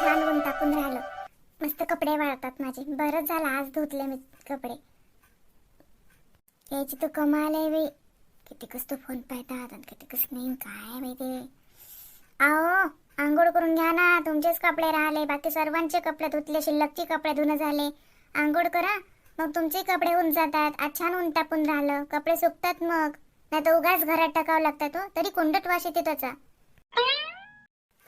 छान ऊन टाकून राहिलं. मस्त कपडे वाळतात माझे. बरंच झालं आज धुतले मी कपडे. याची तू कमाल आहे बाई. किती कस तो फोन पाहतात आणि किती कस नाही काय माहिती आहो आंघोळ करून घ्या ना. तुमचेच कपडे राहिले. बाकी सर्वांचे कपडे धुतले. शिल्लकचे कपडे धुणं झाले. आंघोळ करा. मग तुमचे कपडे होऊन जातात. आज छान ऊन तापून राहिलं. कपडे सुकतात मग. नाही तर उगाच घरात टाकावं लागतात हो. तरी कोंडट वास येते त्याचा.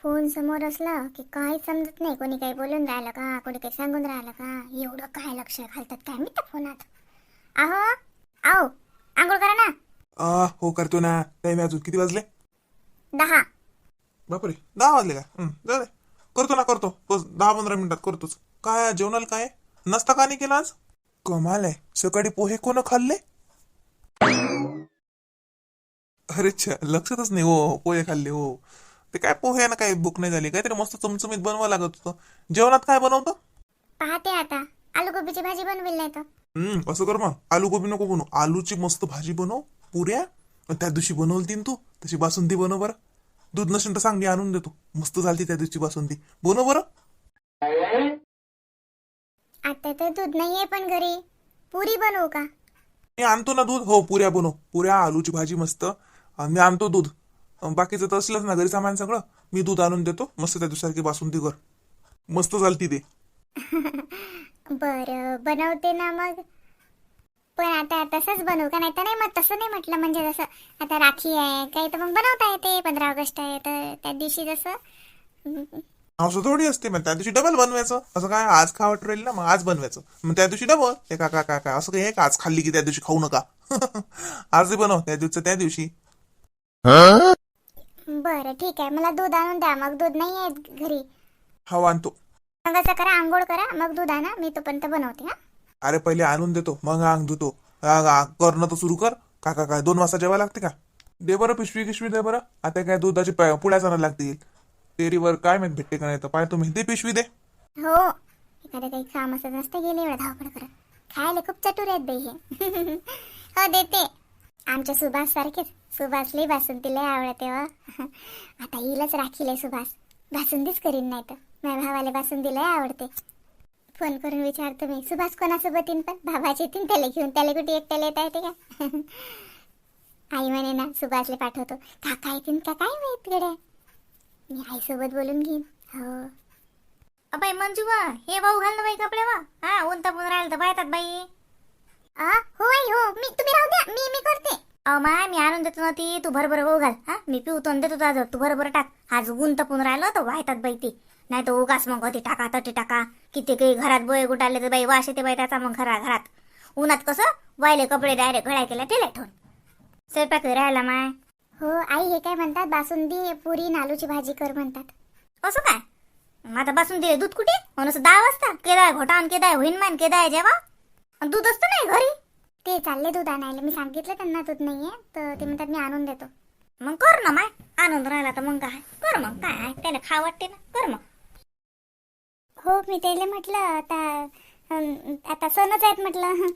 फोन समोर असला की काही समजत नाही. कोणी काही बोलून राहिलं का? कोणी काही सांगून राहिलं का? एवढं काय लक्ष घालतात काय मी त्या फोनात? आहो आओ आंघोळ करा ना. आ हो करतो ना. टाइम अजून किती वाजले? दहा. बापरे दहा वाजले का? हं, जाऊ दे. करतो ना करतो. बस दहा पंधरा मिनिटात करतोच. काय जेवणाला काय? नसता का नाही केला आज? कमाल आहे. सकाळी पोहे कोण खाल्ले? अरे छा लक्षातच नाही. हो हो, पोहे खाल्ले हो. ते काय पोहे ना काय भूक नाही झाली काहीतरी मस्त चमचमीत बनवा लागत होतं. जेवणात काय बनवतं? पाहते आता. आलू गोबीची भाजी बनवेल नाही तर हम्म असं कर मग. आलू गोबी नको बनवू. आलूची मस्त भाजी बनव पुऱ्या आणि त्या दिवशी बनवली ना तू. तशी बासुंदी बनव बरं. दूध नसेल तर सांग मी आणून देतो. मस्त झालती त्या दिवशी बासुंदी. बनव बरं. आता तर दूध नाहीये पण घरी. पुरी बनवू का? मी आणतो ना दूध. हो पुऱ्या बनव. पुऱ्या आलूची भाजी मस्त. आणि मी आणतो दूध. बाकीचं तर असलंच ना घरी सामान सगळं. मी दूध आणून देतो मस्त त्या दिवसारखी बासुंदी कर. मस्त झालती ते बरं बनवते ना मग. पण आता तसंच बनवू का? नाही तर नाही मग तसं नाही म्हटलं. म्हणजे जसं आता राखी आहे काही तर मग बनवता येते. पंधरा ऑगस्ट आहे तर त्या दिवशी जसं. असं थोडी असते मग. त्या दिवशी डबल बनवायचं. असं काय आज खावट राहील ना मग आज बनवायचं. मग त्या दिवशी डबल हे का का का असं काही आहे का? आज खाल्ली की त्या दिवशी खाऊ नका. आज बनव त्या दिवशी त्या दिवशी. बरं ठीक आहे. मला दूध आणून द्या. मग दूध नाही आहे घरी. हा आणतो. मग असं करा आंघोळ करा. मग दूध आणा. मी तोपर्यंत बनवते हा. अरे पहिले आणून देतो. मग अंग धुतो. करणं तर सुरू कर. का का काय दोन वाजता जेवायला लागते का? दे बरं पिशवी किशवी दे बरं. आता काय दुधाची प- पुड्या जाणार लागतील. पेरीवर काय माहीत भेटते का नाही तर पाय तुम्ही. दे पिशवी दे. हो. एखादं काही काम असं नसतं गेले एवढं धावपळ करत. खायला खूप चटूर आहेत बाई हे. हो देते. आमच्या सुभाष सारखेच. सुभाषलाही बासुंदी लय आवडते व आता येईलच राखील सुभाष. बासुंदीच करीन नाही तर. माझ्या भावाला बासुंदी लय आवडते. फोन करून विचारतो मी सुभाष कोणासोबत येईन पण? भावाचे येतील त्याला घेऊन. त्याला कुठे एकट्याला येता येते का? आई म्हणे ना सुभाषले पाठवतो. काका येतील का? काय माहीत गड्या मी आईसोबत बोलून घेईन. हो. अबाई मंजू वा हे भाऊ घाल ना बाई कपडे वा हा उंता पुन राहिलं तर पाहतात बाई. आ हो मी तुम्ही राहू द्या मी मी करते माय मी आणून देतो ना ती तू भरभर गहू घाल हा मी पिऊतो आणि देतो तुझं तू भरभर टाक आज ऊन तपून राहिलं तर वाहतात बाई ती नाही तर उगाच मग ते टाका तटी टाका किती काही घरात बोय गुटाले तर बाई वाश येते बाई त्याचा मग घरा घरात उन्हात कसं वाहिले कपडे डायरेक्ट घड्या केला टेले ठेवून स्वयंपाक राहिला माय हो आई हे काय म्हणतात बासुंदी पुरी नालूची भाजी कर म्हणतात असं काय बसून दिले दूध कुठे म्हणून असं दहा वाजता केदाय घोटावून केदाय होईन मान केदाय जेव्हा दूध असतं नाही घरी? ते चालले दूध आणायला. मी सांगितलं त्यांना दूध नाहीये तर ते म्हणतात मी आणून देतो. मग कर ना माय. आनंद राहिला तर मग काय? कर मग. काय आहे, त्याला खा वाटते ना. कर मग. हो मी त्याला म्हटलं आता अं, आता सणच आहेत म्हटलं.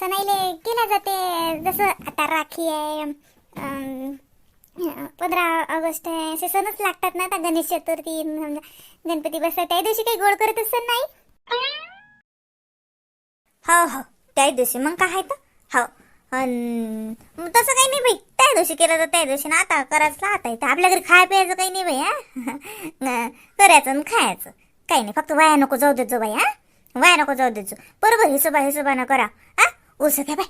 सणाईले केल्या जाते. जसं आता राखी आहे अं, पंधरा ऑगस्ट आहे. असे सणच लागतात ना. आता गणेश चतुर्थी समजा गणपती बसतात त्या दिवशी काही गोड करत असत नाही? हो हो. त्या दिवशी मग काय आहे तर हो मग तसं काही नाही बाई. त्या दिवशी केलं तर त्या दिवशी ना आता करायचं आता येतं आपल्या घरी खाय प्यायचं काही नाही बाई हा. करायचं आणि खायचं. काही नाही फक्त वाया नको जाऊ देतो बाई हा. वाया नको जाऊ देतो बरोबर हिशोबा हिशोबानं करा हा. उसं घ्या बाई.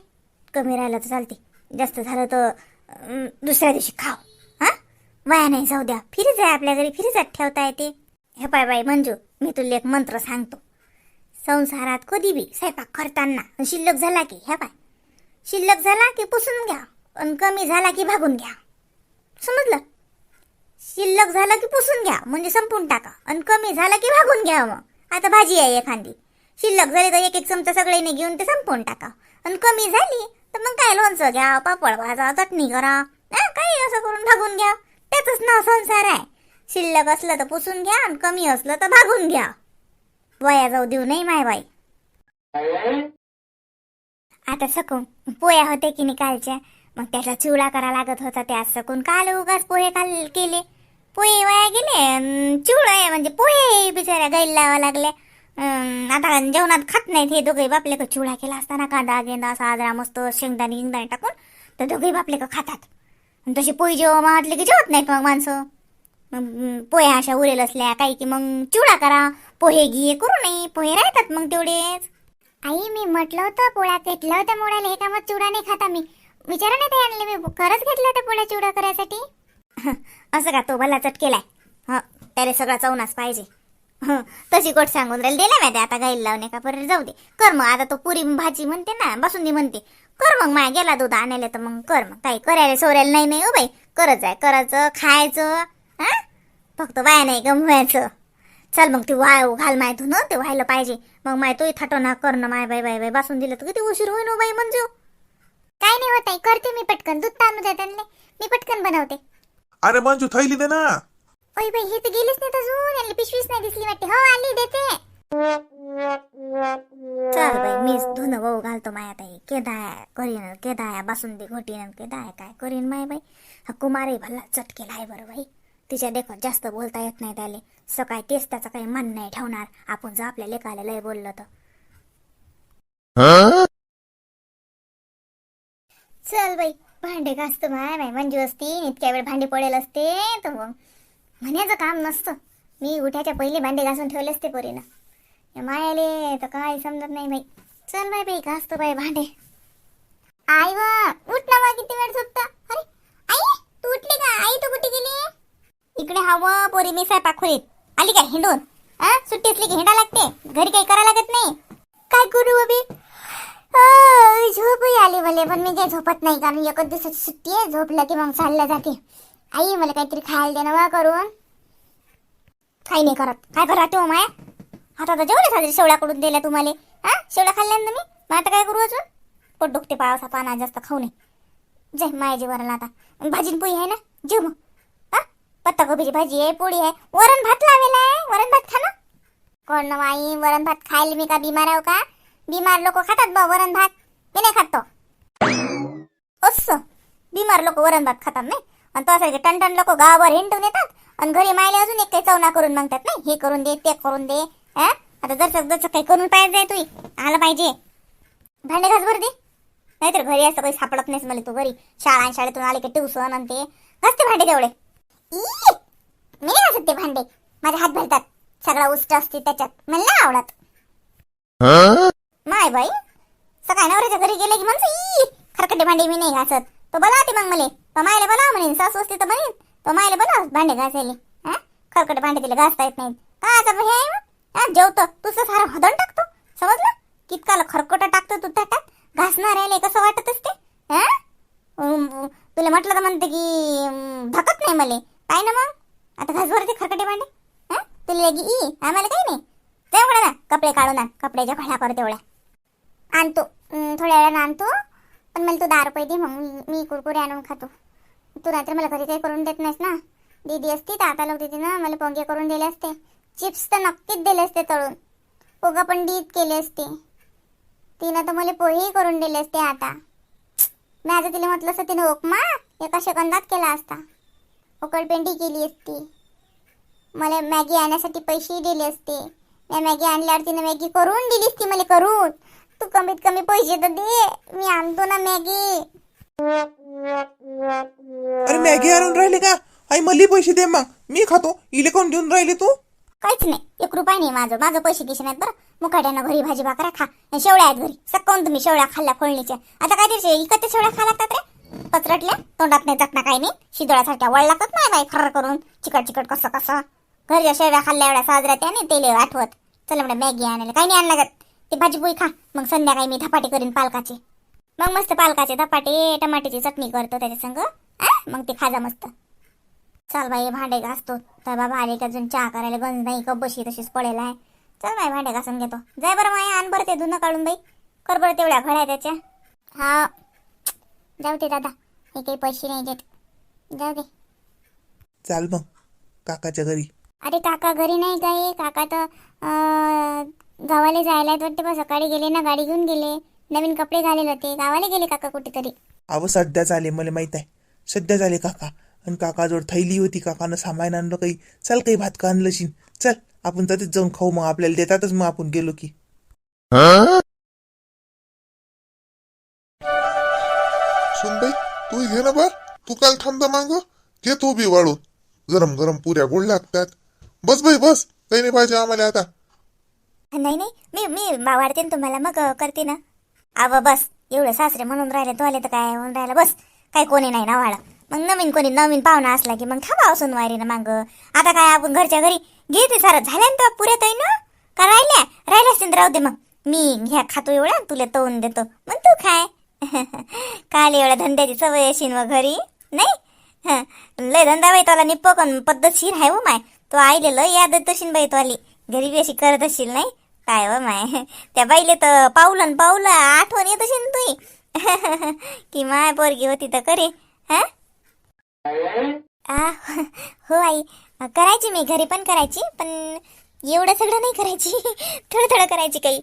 कमी राहिलं तर चालते. जास्त झालं तर दुसऱ्या दिवशी खाव हा. वाया नाही जाऊ द्या. फिरीच आहे आपल्या घरी. फिरीच ठेवता येते. हे पाय बाई मंजू मी तुला एक मंत्र सांगतो. संसारात कधी बी स्वयंपाक करताना. शिल्लक झाला की ह्या पाय शिल्लक झाला की पुसून घ्या. आणि कमी झाला की भागून घ्या. समजलं? शिल्लक झालं की पुसून घ्या म्हणजे संपून टाका. आणि कमी झालं की भागून घ्या मग. आता भाजी आहे एखादी. शिल्लक झाली तर एक एक चमचा सगळ्यांनी घेऊन ते संपवून टाका. आणि कमी झाली तर मग काय लोणचं घ्या पापड भाजा चटणी करा. काही असं करून भागून घ्या. त्याच नाव संसार आहे. शिल्लक असलं तर पुसून घ्या आणि कमी असलं तर भागून घ्या. पोया जाऊ देऊ नाही माय बाई. आता सकून पोया होते की नाही कालच्या? मग त्याचा चिवडा करा लागत होता त्या सकून काल उगाच पोहे काल केले. पोहे वाया गेले अन चिवडा म्हणजे पोहे बिचाऱ्या गैल लावा लागल्या. आता जेवणात खात नाहीत हे दोघे बापले का चिवडा केला असताना कांदा गेंदा साजरा मस्त शेंगदाणे गिंगदाणे टाकून तर दोघे बापले का खातात. आणि तशी पोळी जेव्हा म्हटले की जेवत नाहीत मग माणसं. मग पोया अशा उरेल असल्या काही की मग चिवडा करा. पोहे घे करू नये. पोहे राहतात मग तेवढेच. आई मी म्हटलं होतं पोळ्या घेतल्या होत्या मोडायला हे कामात चिवडा नाही खाता मी. विचारा नाही ते आणले मी खरंच घेतलं होतं पोळ्या चिवडा करायसाठी? असं का तो भला चटकेलाय? हं त्याला सगळा चवनाच पाहिजे. हं, तशी गोट सांगून राहील दिल्या माहिती आता गाईल लावणे का परत जाऊ दे. कर मग आता तो पुरी भाजी म्हणते ना बासुंदी म्हणते. कर मग माय गेला दूध आणायला तर मग कर मग. काही करायला सोरायला नाही नाही हो बाई करत जाय करायचं खायचं हा? फक्त बाया नाही गमवायचं. चल मग ती वाय घाल माय तू ते व्हायला पाहिजे. मग माय तोही थाटो ना कर ना माय बाई बाई बाई. बासून दिलं तर किती उशीर होईन हो बाई मंजू. काय नाही होत करते मी पटकन. दूध तांदूळ द्या त्यांना. मी पटकन बनवते. अरे मंजू थैली दे ना. ओय बाई हे तर गेलीच नाही अजून. यांना पिशवीच नाही दिसली वाटते. हो आली देते. चल बाई मीच धुणं वाहू घालतो माया ताई केदाय करीन केदाय बासुंदी घोटीन केदाय काय करीन माय बाई. हा कुमारही भल्ला चटकेला आहे बरं बाई. तिच्या देखत जास्त बोलता येत नाही त्याले. सकाळी तेच त्याचं काही मन नाही ठेवणार. आपण जर आपल्या लेकाला लय बोललं तर. चल बाई भांडे घासतो माय बाई मंजू असती इतक्या वेळ भांडे पडेल असते तर मग. म्हणायचं काम नसतं. मी उठायच्या पहिले भांडे घासून ठेवले असते पोरीनं. मायाले तर काय समजत नाही बाई. चल बाई बाई घासतो बाई भांडे. आई वा उठ ना किती वेळ झोपता? अरे आई तू उठली का? आई तू कुठे गेली? हवं पोरी मी स्वयंपाक खोलीत. आली काय हिंडून? हा सुट्टी असली की हिंडा लागते. घरी काही करा लागत नाही. काय करू अबे झोपही आली भले पण मी काही झोपत नाही कारण एकच दिवसाची सुट्टी आहे. झोपलं की मग चाललं जाते. आई मला काहीतरी खायला दे ना वा करून. काही नाही करत. काय करा तो हो माया? आता तर जेवढे साजरे शेवड्याकडून दिल्या तुम्हाला. हा शेवड्या खाल्ल्या ना मी मग आता काय करू अजून? पोट दुखते पावसा पाना जास्त खाऊ नये. जय माया जेवणाला आता. भाजीन भाजी पोळी आहे ना? जेव मग. पत्ताकोबीची भाजी आहे पोळी आहे. वरण भात लावेला आहे. वरण भात खा ना कोण ना वरण भात खायला मी का बिमार आहो का? बिमार लोक खातात बा वरण भात. मी नाही खात अस असं बिमार लोक वरण भात खातात नाही. आणि तो असायचे टनटन लोक गावावर हिंडून येतात. आणि घरी मायले अजून एक काही चवना करून मागतात नाही. हे करून दे ते करून दे हा? आता जर जसं काही करून पाहिजे तू आलं पाहिजे. भांडे घास भर दे. नाहीतर घरी असं काही सापडत नाहीस मला तू घरी. शाळा आणि शाळेतून आले की ट्युशन आणि ते. घासते भांडे तेवढे मी नाही घासत ते भांडे. माझे हात भरतात सगळा उष्ट असते त्याच्यात. मला नाही आवडत. माय बाई सकाळ नवऱ्याच्या घरी गेले की म्हणतो खरकटे भांडे मी नाही घासत. तो बोलावते मग मले. तो मायले बोलाव म्हणेन सासू असते तर म्हणेन. तो मायले बोलाव भांडे घासायले. हा? खरकटे भांडे तिला घासता येत नाहीत. काय आता हे? आहे हा जेवतो. तुझं सारं हदन टाकतो. समजलं? कितकाला खरकटा टाकतो तू ताटात घासणार आहे कसं वाटत असते हा? तुला म्हटलं तर म्हणते की धकत नाही मले. काय ना मग? आता घास भरते खरकटे भांडे? हा? तुला लगी ई आम्हाला काही नाही. तेवढं ना कपडे काढून आण कपड्याच्या फळ्या कर तेवढ्या आणतो थोड्या वेळानं आणतो पण मला तू दहा रुपये दे मग मी- कुरकुरे आणून खातो. तू रात्री मला घरी काही करून देत नाहीस ना. दीदी असती तर आता लोक दीदी ना मला पोंगे करून दिले असते. चिप्स तर नक्कीच दिले असते तळून. पोगा पण डीत केले असते. तिनं तर मला पोहेही करून दिले असते आता. मी आता तिला म्हटलं असतं तिने उपमा एका सेकंदात केला असता. उकडपेंडी केली असती. मला मॅगी आणण्यासाठी पैसेही दिले असते. मी मॅगी आणल्यावर तिने मॅगी करून दिली असती मला करून. तू कमीत कमी पैसे तर दे. मी आणतो ना मॅगी. अरे मॅगी आणून राहिले का? आई मली पैसे दे मग. मी खातो. इले कोण देऊन राहिले तू? काहीच नाही. एक रुपया नाही माझं. माझं पैसे किशन आहेत बरं. मुकाट्यानं घरी भाजी भाकऱ्या खा. शेवळ्या आहेत घरी. सकाळून तुम्ही शेवळ्या खाल्ल्या फोडणीच्या. आता काय ते इकडच्या शेवळ्या खा लागतात रे? पचरटल्या तोंडात नाही जात ना काही नाही. शिदोळ्यासारख्या वळ लागत नाही बाई खरं करून. चिकट चिकट कसं कसं. घरच्या शेवळ्या खाल्ल्या एवढ्या साजऱ्या त्याने तेले आठवत. चला म्हणा मॅगी आणायला काही नाही आणलं लागत ते भाजी पोळी खा. मग संध्याकाळी मी धपाटे करीन पालकाचे. मग मस्त पालकाचे धपाटे टमाट्याची चटणी करतो त्याच्या संग. मग ते खाजा मस्त. चल बाई भांडे घासतो. तर बाबा आले का अजून चहा करायला गंज नाही का बशी तशीच पडेल आहे. चल बाई भांडे घासून घेतो. जाय बरं माया आण बरं ते धुणं काढून बाई. कर बरं तेवढ्या घड्या त्याच्या. हा. जाऊ दे दादा हे काही पैसे नाही देत. जाऊ दे. चाल मग काकाच्या घरी. अरे काका घरी नाही काही काका तर अं, गावाला जायला आहेत वाटते बा. सकाळी गेले ना गाडी घेऊन गेले. नवीन कपडे घालेले होते. गावाला गेले काका कुठेतरी? अव सध्याच आले मला माहीत आहे. सध्याच आले काका. आणि काकाजवळ थैली होती. काकानं सामान आणलं काही. चल काही भात का आणलं शिन. चल आपण तिथेच जाऊन खाऊ मग. आपल्याला देतातच मग आपण गेलो की. घे ना बर? तू काल थांबता मांग. घे तू बी वाळून. गरम गरम पुऱ्या गोड लागतात. बस बाई बस. काही नाही पाहिजे आम्हाला आता. नाही नाही. मी मी मा- वाढते ना तुम्हाला. मग करते ना. आव बस. एवढं सासरे म्हणून राहिले तो आले तर काय? म्हणून राहिलं बस. काय कोणी नाही ना वाळा मग नवीन कोणी नवीन पाहुणा असला की मग थांबा असून वारी ना मग. आता काय आपण घरच्या घरी? घेते सारं. झाल्या ना तेव्हा पुऱ्या ताई ना? का राहिल्या? राहिल्या असतील तर राहू दे मग. मी ह्या खातो एवढा तुला तवून देतो. मग तू खाय. काल एवढ्या धंद्याची सवय अशी मग घरी नाही? लय धंदा बाई तुला पण पद्धतशीर आहे व हो माय. तो आईले लय याद तशीन असेल बाई तुली. गरीबी अशी करत असशील नाही? काय व माय? त्या बाईले तर पावलं न पावलं आठवण येत असेल तुई. की माय पोरगी होती तर करे हा? हो आई. करायची मी घरी पण करायची पण एवढं सगळं नाही करायची. थोडं थोडं करायची काही.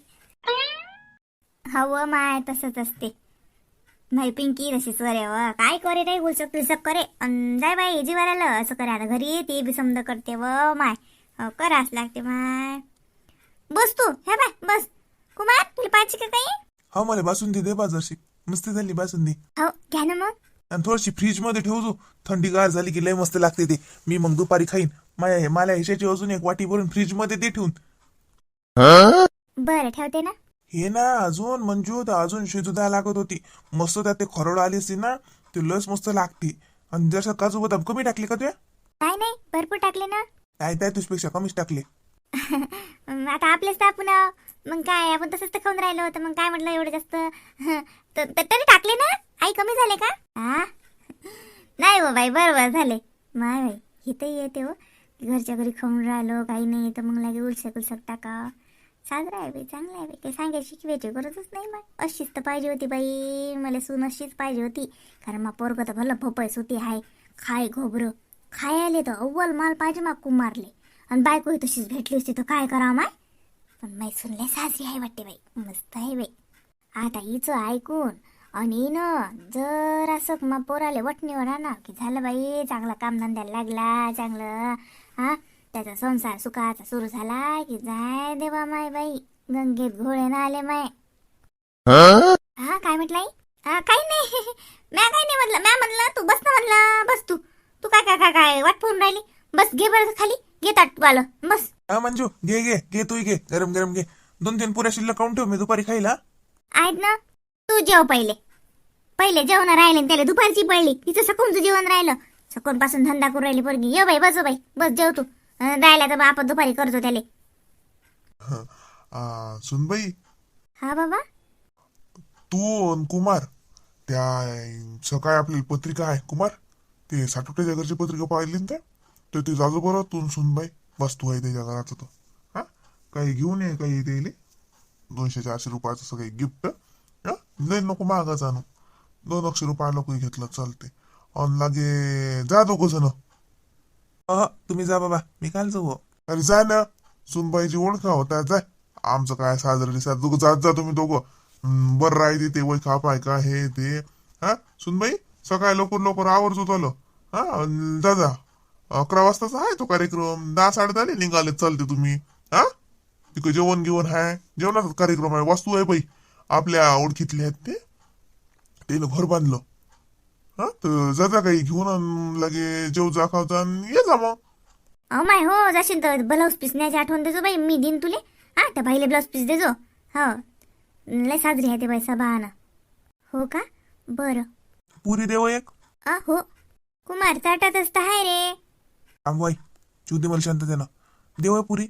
हवं माय तसंच असते. नाही पिंकी तशीच करे व काय करे रे गुलसक पिलसक करे? अन जाय बाई जीवाला असं करे आता घरी ते बी समजा करते व माय. करावंच लागते माय. बस तू हे बाय बस. कुमार तुला पाहिजे का काही? हा मला बासुंदी दे बाजारशी. मस्त झाली बासुंदी. हो घ्या ना मग. आणि थोडीशी फ्रीजमध्ये ठेवतो थंडीगार झाली की लय मस्त लागते ते. मी मग दुपारी खाईन. माया मला ह्याच्याची अजून एक वाटी भरून फ्रीजमध्ये ते ठेवून. बरं ठेवते ना. हे ना अजून मंजू तर अजून शिजू द्यायला लागत होती. मस्त त्यात ते खरोड आली असती ना ते लस मस्त लागते. आणि जसं काजू बदाम कमी टाकले का तुया? काय नाही भरपूर टाकले ना. काय त्या तुझपेक्षा कमीच टाकले. आता आपलेच तर आपण मग काय आपण तसंच तर खाऊन राहिलो होतं. मग काय म्हटलं एवढं जास्त? तर तर तरी टाकले ना? आई कमी झाले का? हा नाही हो बाई बरोबर झाले. माय बाई इथं येते हो. घरच्या घरी खाऊन राहिलो काही नाही तर मग लागे उलसक उलसक टाका साजरा आहे बाई चांगला आहे बाई. काही सांगायची शिकवायची गरजच नाही मग अशीच तर पाहिजे होती बाई. मला सून अशीच पाहिजे होती. कारण मग पोरगं तर भलं भोपाय होती हाय. खाय घोबरं. खायले तर अव्वल माल पाहिजे मग कुमारले. आणि बायको तशीच भेटली असती तर काय करा माय? पण माय सुनले साजरी आहे वाटते बाई. मस्त आहे बाई. आता हिचं ऐकून आणि न जर असं मग पोराले वटणीवर आणा की झालं बाई चांगला कामधंद्याला लागला चांगलं हा? त्याचा संसार सुखाचा सुरू झाला की जाय देवा माय बाई. गंगेत घोडे ना आले माय. हा? काय म्हटलं काही नाही. काही नाही म्हटलं. म्या म्हणलं तू बस ना म्हणलं. बस तू. तू काय काय काय काय वाट पाहून राहिली? बस घे बरं खाली. घे ताटवालं बस. हा मंजू घे घे घे तू घे. गरम गरम घे. दोन तीन पुऱ्या शिल्लक काढून ठेव मी दुपारी खाईल हा. आहेत ना? तू जेव पहिले. पहिले जेवण राहिले त्याला दुपारची पडली. तिचं सकूनचं जेवण राहिलं. सकून पासून धंदा करून राहिली पोरगी. ये बाई बस बाई. बस जेव तू. राहिला तर आपण दुपारी करतो त्याले. सुनबाई. हा बाबा. तू अन कुमार त्या सकाळी आपली पत्रिका आहे कुमार. ते साठवट्याच्या घरची पत्रिका पाहिली ना त्या? तर ते जाजो बरं तू सुनबाई बस तू आहे त्याच्या घराचं तो. हा? काही घेऊन ये काही त्याले. दोनशे चारशे रुपयाचं असं काही गिफ्ट हा? लय नको मागाच आणू दोन एकशे रुपयाला काही घेतलं चालते अन लागे जा दोघं जण. अह तुम्ही जा बाबा मी काल जाऊ. अरे जा ना. सुनबाईची ओळखा होता जाय आमचं काय साजरं दिसत दोघं जात जा तुम्ही दोघं. बरं राहते ते वय खा पाय का हे ते. हा सुनबाई सकाळी लवकर लवकर आवर्जूत आलो हा दादा जा जा. अकरा वाजताचा आहे तो कार्यक्रम. दहा साडे दहा निघाले चालते तुम्ही. हा? तिकडे जेवण घेऊन आहे जेवणाचा कार्यक्रम आहे वास्तू आहे बाई. आपल्या ओळखीतले आहेत ते. त्यानं घर बांधलं. हा? तर जा जा काही घेऊन अन लगे जेव जा ये जा मग. अहो माय हो जाशील तर ब्लाऊज पीस न्यायची आठवण देजो बाई. मी दिन तुले. हा त्या बाईले ब्लाऊज पीस देजो. हो. लय साजरी आहे ते बाई सभानं. हो का? बरं. पुरी देव एक. अ हो. कुमार ताटातच तर आहे रे. आंबाई चिवते मला शांततेनं. देव आहे पुरी.